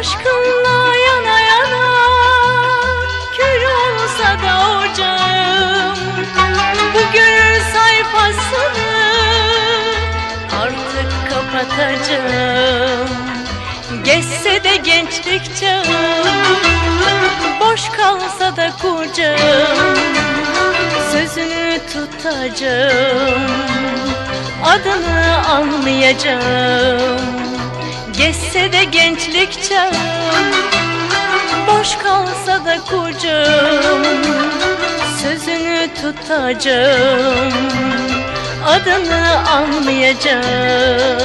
Aşkınla yana yana Kül olsa da ocağım. Bu gönül sayfasını Artık kapatacağım. Geçse de gençlik çağım Boş kalsa da kucağım Sözünü tutacağım Adını anlayacağım. Geçse de gençlik çağım Boş kalsa da kucağım Sözünü tutacağım Adını almayacağım